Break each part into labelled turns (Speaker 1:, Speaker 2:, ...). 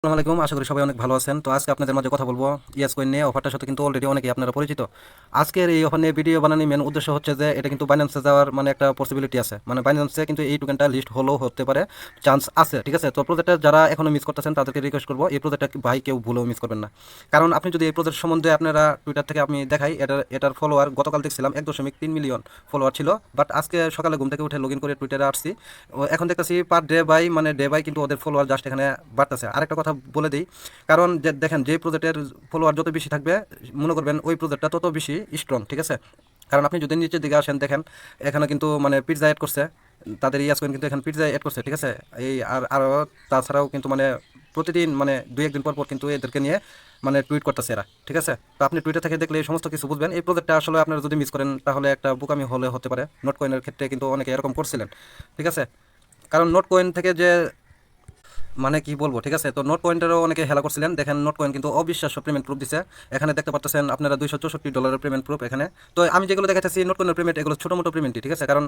Speaker 1: আসসালামু আলাইকুম, আশা করি সবাই অনেক ভালো আছেন। তো আজকে আপনাদের মাঝে কথা বলব ইয়াস কয়েন নিয়ে। অফারটার সাথে কিন্তু অলরেডি অনেকেই আপনারা পরিচিত। আজকের এই অফার নিয়ে ভিডিও বানানোর মেন উদ্দেশ্য হচ্ছে যে, এটা কিন্তু বাইন্যান্সে যাওয়ার মানে একটা পসিবিলিটি আছে। মানে বাইন্যান্সে কিন্তু এই টোকেনটা লিস্ট হলেও হতে পারে চান্স আছে, ঠিক আছে? তো প্রজেক্টটা যারা এখনও মিস করতেছেন, তাদেরকে রিকোয়েস্ট করব, এই প্রজেক্টটা ভাই কেউ ভুলেও মিস করবেন না। কারণ আপনি যদি এই প্রজেক্ট সম্বন্ধে আপনারা টুইটার থেকে আমি দেখাই এটার এটার ফলোয়ার গতকাল দেখছিলাম, এক দশমিক তিন মিলিয়ন ফলোয়ার ছিল। বাট আজকে সকালে ঘুম থেকে উঠে লগ ইন করে টুইটারে আসছি। এখন দেখতেছি পার ডে বাই মানে ডে বাই কিন্তু ওদের ফলোয়ার জাস্ট এখানে বাড়তেছে। আরেকটা কথা বলে দিই। কারণ যে দেখেন, যে প্রজেক্টের ফলোয়ার যত বেশি থাকবে, মনে করবেন ওই প্রজেক্টটা তত বেশি স্ট্রং ঠিক আছে? কারণ আপনি যদি নিচের দিকে আসেন, দেখেন, এখানে কিন্তু মানে পিৎজা অ্যাড করছে, তাদের ইয়াস কিন্তু এখানে পিৎজা অ্যাড করছে, ঠিক আছে? এই আর আরও তাছাড়াও কিন্তু মানে প্রতিদিন মানে দুই একদিন পর পর কিন্তু এদেরকে নিয়ে মানে টুইট করতেছে এরা, ঠিক আছে? তো আপনি টুইটার থেকে দেখলে এই সমস্ত কিছু বুঝবেন। এই প্রজেক্টটা আসলে আপনারা যদি মিস করেন, তাহলে একটা বুকামি হলে হতে পারে। নোট কয়েনের ক্ষেত্রে কিন্তু অনেকে এরকম করছিলেন, ঠিক আছে? কারণ নোট কয়েন থেকে যে মানে কি বলব, ঠিক আছে? তো নোট পয়েন্টেরও অনেকে হেলা করছিলেন। দেখেন নোট পয়েন্ট কিন্তু অবিশ্বাস্য পেমেন্ট প্রুফ দিছে। এখানে দেখতে পাচ্ছেন আপনারা দুইশো চৌষট্টি ডলারের পেমেন্ট প্রুফ এখানে। তো আমি যেগুলো দেখাচ্ছি নোট কয়েনের পেমেন্ট এগুলো ছোটো মোটো পেমেন্টই ঠিক আছে? কারণ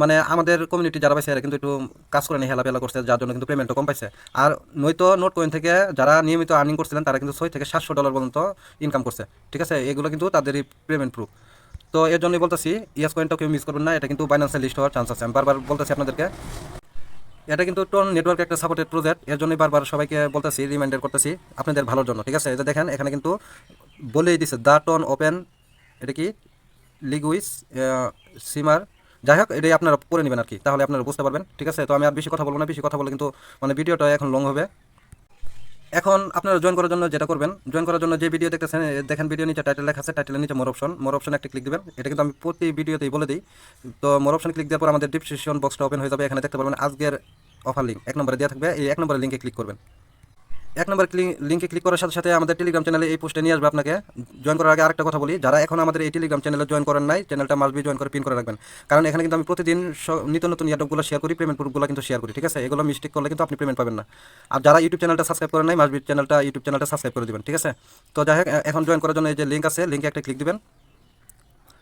Speaker 1: মানে আমাদের কমিউনিটি যারা পাইছে কিন্তু একটু কাজ করে নিয়ে হেলাপেলা করছে, যার জন্য কিন্তু পেমেন্টও কম পাইছে। আর নয়তো নোট কয়েন থেকে যারা নিয়মিত আর্নিং করছিলেন, তারা কিন্তু ছয় থেকে সাতশো ডলার পর্যন্ত ইনকাম করছে, ঠিক আছে? এগুলো কিন্তু তাদেরই পেমেন্ট প্রুফ তো এর জন্যই বলতেছি ইয়াস কয়েনটাও কেউ মিস করবেন না, এটা কিন্তু বাইন্যান্সের লিস্ট হওয়ার চান্স আছে। আমি বারবার বলতেছি আপনাদেরকে এটা কিন্তু টোন নেটওয়ার্ক একটা সাপোর্টেড প্রজেক্ট এর জন্যই বারবার সবাইকে বলতেছি রিমাইন্ডার করতেছি আপনাদের ভালোর জন্য, ঠিক আছে? এটা দেখেন, এখানে কিন্তু বলেই দিছে দ্য টোন ওপেন এটা কি? লিগুইস সিমার যাই হোক, এটাই আপনারা করে নেবেন আর কি, তাহলে আপনারা বুঝতে পারবেন, ঠিক আছে? তো আমি আর বেশি কথা বলব না, বেশি কথা বলে কিন্তু মানে ভিডিওটা এখন লং হবে। এখন আপনারা জয়েন করার জন্য যেটা করবেন জয়েন করার জন্য যে ভিডিও দেখতেছেন দেখেন ভিডিও নিচে টাইটেল লেখা আছে টাইটেলের নিচে মোর অপশন মোর অপশন একটা ক্লিক দেবেন। এটা কিন্তু আমি প্রতি ভিডিওতেই বলে দিই। তো মোর অপশন ক্লিক দেওয়ার পর আমাদের ডিসক্রিপশন বক্সটা ওপেন হয়ে যাবে, এখানে দেখতে পারবেন আজকের অফার লিঙ্ক এক নম্বরে দেওয়া থাকবে, এই এক নম্বরের লিঙ্কে ক্লিক করবেন। এক নম্বর লিঙ্কে ক্লিক করার সাথে সাথে আমাদের টেলিগ্রাম চ্যানেলে এই পোস্টে নিয়ে আসবে আপনাকে। জয়েন করার আগে আরেকটা কথা বলি। যারা এখন আমাদের এই টেলিগ্রাম চ্যানেলে জয়েন করেন নাই চ্যানেলটা মাসবি জয়েন করে পিন করে রাখবেন। কারণ এখানে কিন্তু আমি প্রতিদিন নিত্য নতুন ইয়াটকগুলো শেয়ার করি পেমেন্ট প্রুফগুলো কিন্তু শেয়ার করি, ঠিক আছে? এগুলো মিস্টেক করলে কিন্তু আপনি পেমেন্ট পাবেন না। আর যারা ইউটিউব চ্যানেলটা সাবস্ক্রাইব করেন নাই মাসবি চ্যানেলটা ইউটিউব চ্যানেলটা সাবস্ক্রাইব করে দিবেন, ঠিক আছে? তো যাই হোক এখন জয়েন করার জন্য এই যে লিঙ্ক আছে লিঙ্কে একটা ক্লিক দিবেন।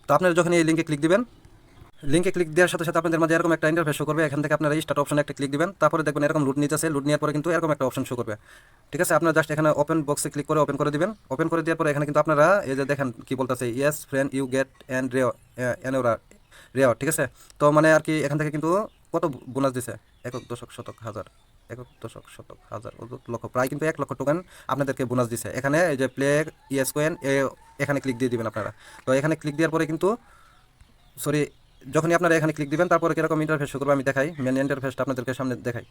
Speaker 1: তো আপনারা যখন এই লিঙ্কে ক্লিক দিবেন লিঙ্কে ক্লিক দেওয়ার সাথে সাথে আপনাদের মাঝে এরকম একটা ইন্টারফেস শো করবে। এখান থেকে আপনারা স্টার্ট অপশনে একটা ক্লিক দিবেন। তারপরে দেখবেন এরকম লুট নিতেছে লুট নেওয়ার পরে কিন্তু এরকম একটা অপশন শো করবে। ঠিক আছে? আপনারা জাস্ট এখানে ওপেন বক্সে ক্লিক করে ওপেন করে দিবেন। ওপেন করে দেওয়ার পরে এখানে কিন্তু আপনারা এই যে দেখেন কি বলতেছে yes friend you get and রেও এনোরা রেও ঠিক আছে? তো মানে আর কি এখান থেকে কিন্তু কত বোনাস দিছে? একক দশক শতক হাজার, একক দশক শতক হাজার লক্ষ, প্রায় কিন্তু এক লক্ষ টোকেন আপনাদেরকে বোনাস দিছে। এখানে এই যে প্লে ইয়েস কোয়েন এখানে ক্লিক দিয়ে দিবেন আপনারা। তো এখানে ক্লিক দেওয়ার পরে কিন্তু সরি যখনই আপনারা এখানে ক্লিক দিবেন, তারপরে কীরকম ইন্টারফেস শুরু করবে আমি দেখাই। মেন ইন্টারফেসটা আপনাদেরকে সামনে দেখাই।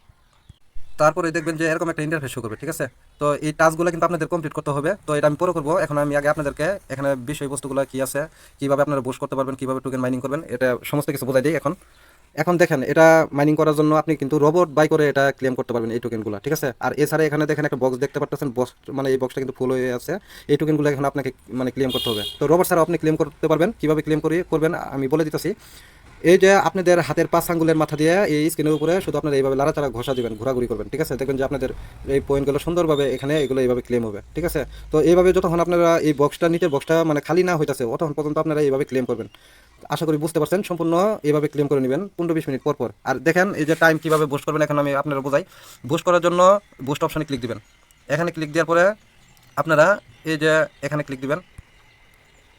Speaker 1: তারপরে দেখবেন যে এরকম একটা ইন্টারফেস শো করবে, ঠিক আছে? তো এই টাস্কগুলো কিন্তু আপনাদের কমপ্লিট করতে হবে। তো এটা আমি পরে করব। এখন আমি আগে আপনাদেরকে এখানে বিষয়বস্তুগুলো কী আছে, কীভাবে আপনারা বুস করতে পারবেন, কীভাবে টোকেন মাইনিং করবেন, এটা সমস্ত কিছু বোঝাই দিই এখন। এখন দেখেন, এটা মাইনিং করার জন্য আপনি কিন্তু রোবট বাই করে এটা ক্লেম করতে পারবেন এই টোকেনগুলো ঠিক আছে? আর এছাড়া এখানে দেখেন একটা বক্স দেখতে পাচ্ছেন বক্স মানে এই বক্সটা কিন্তু ফুল হয়ে আছে। এই টোকেনগুলো এখন আপনাকে মানে ক্লেম করতে হবে। তো রোবট ছাড়াও আপনি ক্লেম করতে পারবেন। কীভাবে ক্লেম করে করবেন, আমি বলে দিতেছি। এই যে আপনাদের হাতের পাঁচ আঙ্গুলের মাথা দিয়ে এই স্ক্রিনের উপরে শুধু আপনারা এইভাবে লাড়াচাড়া ঘষা দিবেন, ঘোরাঘুরি করবেন, ঠিক আছে? দেখবেন যে আপনাদের এই পয়েন্টগুলো সুন্দরভাবে এখানে এগুলো এইভাবে ক্লেম হবে, ঠিক আছে? তো এইভাবে যতক্ষণ আপনারা এই বক্সটা নিচের বক্সটা মানে খালি না হইতেছে ততক্ষণ পর্যন্ত আপনারা এইভাবে ক্লেম করবেন। আশা করি বুঝতে পারছেন, সম্পূর্ণ এইভাবে ক্লেম করে নেবেন পনেরো বিশ মিনিট পর পর। আর দেখেন, এই যে টাইম কীভাবে বুস্ট করবেন, এখন আমি আপনারা বোঝাই। বুস্ট করার জন্য বুস্ট অপশানে ক্লিক দিবেন। এখানে ক্লিক দেওয়ার পরে আপনারা এই যে এখানে ক্লিক দিবেন।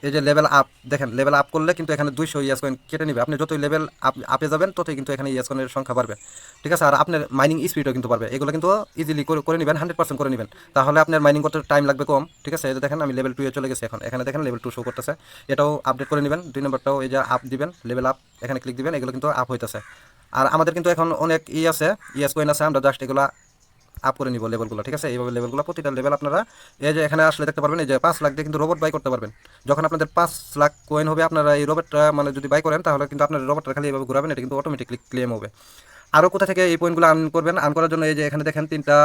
Speaker 1: এই যে লেভেল আপ দেখেন লেভেল আপ করলে কিন্তু এখানে দুইশো ইয়াস কয়েন কেটে নেবে। আপনি যতই লেভেল আপ আপে যাবেন, ততই কিন্তু এখানে ইয়াস কয়েনের সংখ্যা বাড়বে। ঠিক আছে? আর আপনার মাইনিং স্পিডও কিন্তু বাড়বে। এগুলো কিন্তু ইজিলি করে নেবেন হান্ড্রেড পার্সেন্ট করে নেবেন। তাহলে আপনার মাইনিং করতে টাইম লাগবে কম। ঠিক আছে? এই যে দেখেন, আমি লেভেল টুয়ে চলে গেছি এখন। এখানে দেখেন লেভেল টু শো করতেছে। এটাও আপডেট করে নেবেন। দুই নম্বরটাও এই যে আপ দিবেন লেভেল আপ এখানে ক্লিক দিবেন, এগুলো কিন্তু আপ হইতেছে। আর আমাদের কিন্তু এখন অনেক ই আছে ইয়াস কয়েন আছে। আমরা জাস্ট এগুলো আপ করে নিব লেভেলগুলো ঠিক আছে? এইভাবে লেভেলগুলো প্রতিটা লেভেল আপনারা এই যে এখানে আসলে দেখতে পারবেন, এই যে পাঁচ লাখ দিয়ে কিন্তু রোবট বাই করতে পারবেন। যখন আপনাদের পাঁচ লাখ কয়েন হবে, আপনারা এই রোবটটা মানে যদি বাই করেন, তাহলে কিন্তু আপনার রোবটটা খালি এইভাবে ঘুরাবেন, এটা কিন্তু অটোমেটিকলি ক্লেম হবে। আরও কোথা থেকে এই পয়েন্টগুলো আর্ন করবেন? আর্ন করার জন্য এই যে এখানে দেখেন তিনটা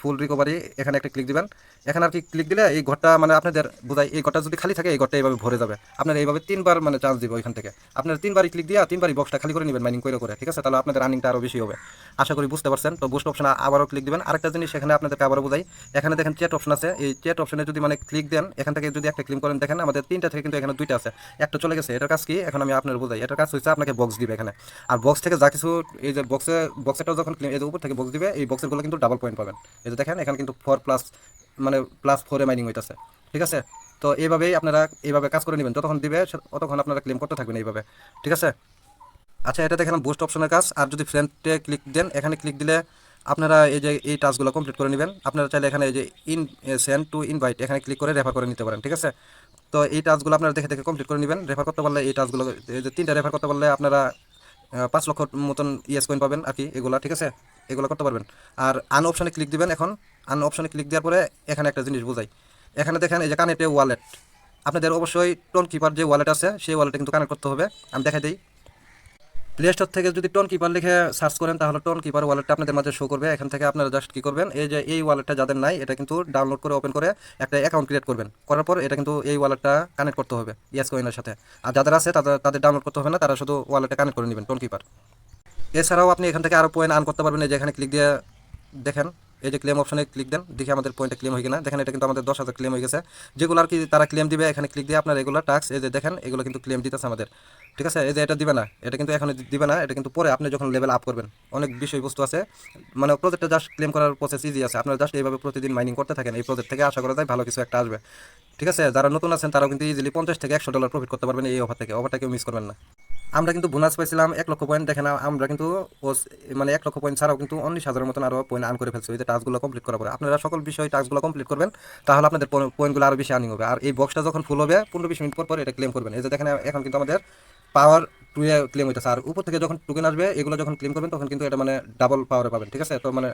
Speaker 1: ফুল রিকভারি এখানে একটা ক্লিক দিবেন। এখানে আর কি ক্লিক দিলে এই ঘরটা মানে আপনাদের বোঝাই এই ঘরটা যদি খালি থাকে, এই ঘরটা এইভাবে ভরে যাবে। আপনার এইভাবে তিনবার মানে চান্স দিব ওইখান থেকে। আপনার তিনবারই ক্লিক দিয়ে তিনবারই বক্সটা খালি করে নেবেন মাইনিং করে করে, ঠিক আছে? তাহলে আপনাদের রানিংটা আরও বেশি হবে। আশা করি বুঝতে পারছেন। তো বুস্ট অপশন আবারও ক্লিক দিবেন। আরেকটা জিনিস এখানে আপনাদেরকে আবারও বোঝাই। এখানে দেখেন চেট অপশন আছে। এই চেট অপশনে যদি মানে ক্লিক দেন, এখান থেকে যদি একটা ক্লিক করেন, দেখেন আমাদের তিনটা থেকে কিন্তু এখানে দুইটা আছে। একটা চলে গেছে, এটার কাজ কি? এখন আমি আপনার বোঝাই। এটার কাজ হচ্ছে আপনাকে বক্স দিবে এখানে। আর বক্স থেকে যা কিছু, এই যে বক্সে বক্সেটাও যখন এই যে উপর থেকে বক্স দিবে, এই বক্সেরগুলো কিন্তু ডাবল পয়েন্ট পাবেন। এই যে দেখেন, এখানে কিন্তু ফোর প্লাস মানে প্লাস ফোরে মাইনিং হইতেছে। ঠিক আছে? তো এইভাবেই আপনারা এইভাবে কাজ করে নেবেন। যতক্ষণ দিবে ততক্ষণ আপনারা ক্লেম করতে থাকবেন এইভাবে। ঠিক আছে? আচ্ছা এটা দেখেন বুস্ট অপশনের কাজ। আর যদি ফ্রেন্ডে ক্লিক দেন, এখানে ক্লিক দিলে আপনারা এই যে, এই টাস্কগুলো কমপ্লিট করে নেবেন। আপনারা চাইলে এখানে এই যে ইন সেন্ড টু ইনভাইট এখানে ক্লিক করে রেফার করে নিতে পারেন। ঠিক আছে? তো এই টাস্কগুলো আপনারা দেখে দেখে কমপ্লিট করে নেবেন। রেফার করতে পারলে এই টাস্কগুলো তিনটা রেফার করতে পারলে আপনারা পাঁচ লক্ষ মতন ইয়েস কয়েন পাবেন আর কি এগুলো, ঠিক আছে? এগুলো করতে পারবেন। আর আন অপশানে ক্লিক দিবেন এখন। আন অপশানে ক্লিক দেওয়ার পরে এখানে একটা জিনিস বোঝাই। এখানে দেখেন এই যে কানেক্টে ওয়ালেট আপনাদের অবশ্যই টোন কিপার যে ওয়ালেট আছে, সেই ওয়ালেটে কিন্তু কানেক্ট করতে হবে। আমি দেখাই দিই। প্লে স্টোর থেকে যদি টন কিপার লিখে সার্চ করেন, তাহলে টন কিপার ওয়ালেটটা আপনাদের মাঝে শো করবে। এখান থেকে আপনারা জাস্ট কী করবেন? এই যে এই ওয়ালেটটা যাদের নাই, এটা কিন্তু ডাউনলোড করে ওপেন করে একটা অ্যাকাউন্ট ক্রিয়েট করবেন। করার পর এটা কিন্তু এই ওয়ালেটটা কানেক্ট করতে হবে ইয়াস কয়েনের সাথে। আর যাদের আছে, তাদের তাদের ডাউনলোড করতে হবে না, তারা শুধু ওয়ালেটটা কানেক্ট করে নেবেন টন কিপার এছাড়াও আপনি এখান থেকে আরও পয়েন্ট আন করতে পারবেন। এই যে এখানে ক্লিক দিয়ে দেখেন। এই যে ক্লেম অপশনে ক্লিক দেন, দেখি আমাদের পয়েন্টে ক্লেম হয়ে কিনা। দেখেন, এটা কিন্তু আমাদের দশ হাজার ক্লেম হয়ে গেছে। যেগুলো আর কি তারা ক্লেম দিবে, এখানে ক্লিক দিয়ে আপনার এগুলো টাক্স এই যে দেখেন, এগুলো কিন্তু ক্লেম দিতেছে আমাদের। ঠিক আছে? এই যে এটা দিবে না, এটা কিন্তু এখন দিবে না, এটা কিন্তু পরে আপনি যখন লেভেল আপ করবেন, অনেক বিষয়বস্তু আছে। মানে প্রজেক্টটা জাস্ট ক্লেম করার প্রসেস ইজি আছে। আপনারা জাস্ট এইভাবে প্রতিদিন মাইনিং করতে থাকেন, এই প্রজেক্ট থেকে আশা করা যায় ভালো কিছু একটা আসবে। ঠিক আছে? যারা নতুন আছেন, তারাও কিন্তু ইজিলি পঞ্চাশ থেকে একশো ডলার প্রফিট করতে পারবেন এই অফার থেকে। অফারটা কেউ মিস করবেন না। আমরা কিন্তু বোনাস পাইছিলাম এক লক্ষ পয়েন্ট দেখেন আমরা কিন্তু মানে এক লক্ষ পয়েন্ট ছাড়াও কিন্তু উনিশ হাজারের মতন আরও পয়েন্ট আর্ন করে ফেলছি, ওই যে টাস্কগুলো কমপ্লিট করার পরে। আপনারা সকল বিষয় টাস্কগুলো কমপ্লিট করবেন, তাহলে আপনাদের পয়েন্টগুলো আরও বেশি আর্নিং হবে। আর এই বক্সটা যখন ফুল হবে, পনেরো বিশ মিনিট পর পর এটা ক্লেম করবেন। এই যে দেখেন, এখন কিন্তু আমাদের পাওয়ার টু এ ক্লেম হইতেছে। আর উপর থেকে যখন টোকেন আসবে, এগুলো যখন ক্লেম করবেন, তখন কিন্তু এটা মানে ডাবল পাওয়ারে পাবেন, ঠিক আছে? তো মানে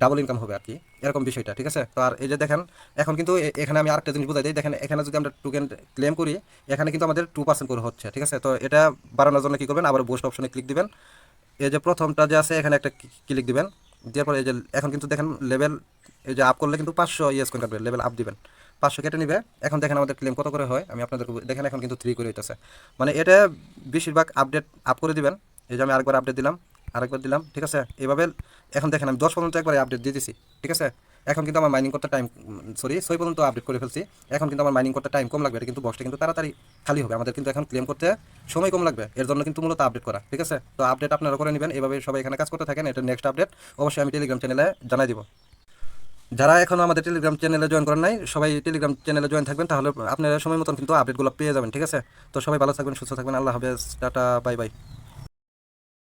Speaker 1: ডাবল ইনকাম হবে আর কি, এরকম বিষয়টা, ঠিক আছে? তো আর এই যে দেখেন, এখন কিন্তু এখানে আমি আরেকটা জিনিস বুঝাই দিই। দেখেন, এখানে যদি আমরা টোকেন ক্লেম করি, এখানে কিন্তু আমাদের টু পার্সেন্ট করে হচ্ছে, ঠিক আছে? তো এটা বাড়ানোর জন্য কী করবেন? আবার বোস্ট অপশনে ক্লিক দিবেন। এই যে প্রথমটা যে আছে, এখানে একটা ক্লিক দিবেন। দেওয়ার পরে এই যে, এখন কিন্তু দেখেন লেভেল এই যে আপ করলে কিন্তু পাঁচশো ইয়েস কোন কাটবে লেভেল আপ দিবেন। পাঁচশো কেটে নিবে। এখন দেখেন আমাদের ক্লেম কত করে হয়, আমি আপনাদের দেখেন এখন কিন্তু থ্রি করে হইতেছে। মানে এটা বেশিরভাগ আপডেট আপ করে দিবেন। এই যে আমি আরেকবার আপডেট দিলাম, আরেকবার দিলাম, ঠিক আছে? এইভাবে এখন দেখেন আমি দশ পর্যন্ত একবার আপডেট দিয়ে দিছি, ঠিক আছে? এখন কিন্তু আমার মাইনিং করতে টাইম সরি ছয় পর্যন্ত আপডেট করে ফেলছি। এখন কিন্তু আমার মাইনিং করতে টাইম কম লাগবে, এটা কিন্তু বক্সটা কিন্তু তাড়াতাড়ি খালি হবে। আমাদের কিন্তু এখন ক্লেম করতে সময় কম লাগবে, এর জন্য কিন্তু মূলত আপডেট করা, ঠিক আছে? তো আপডেট আপনারা করে নেবেন, এভাবে সবাই এখানে কাজ করতে থাকেন, এটা নেক্সট আপডেট অবশ্যই আমি টেলিগ্রাম চ্যানেলে জানাই দিব। যারা এখনও আমাদের টেলিগ্রাম চ্যানেলে জয়েন করেন নাই, সবাই টেলিগ্রাম চ্যানেলে জয়েন থাকবেন, তাহলে আপনারা সময় মতন কিন্তু আপডেটগুলো পেয়ে যাবেন, ঠিক আছে? তো সবাই ভালো থাকবেন, সুস্থ থাকবেন, আল্লাহ হাফেজ, টাটা, বাই বাই।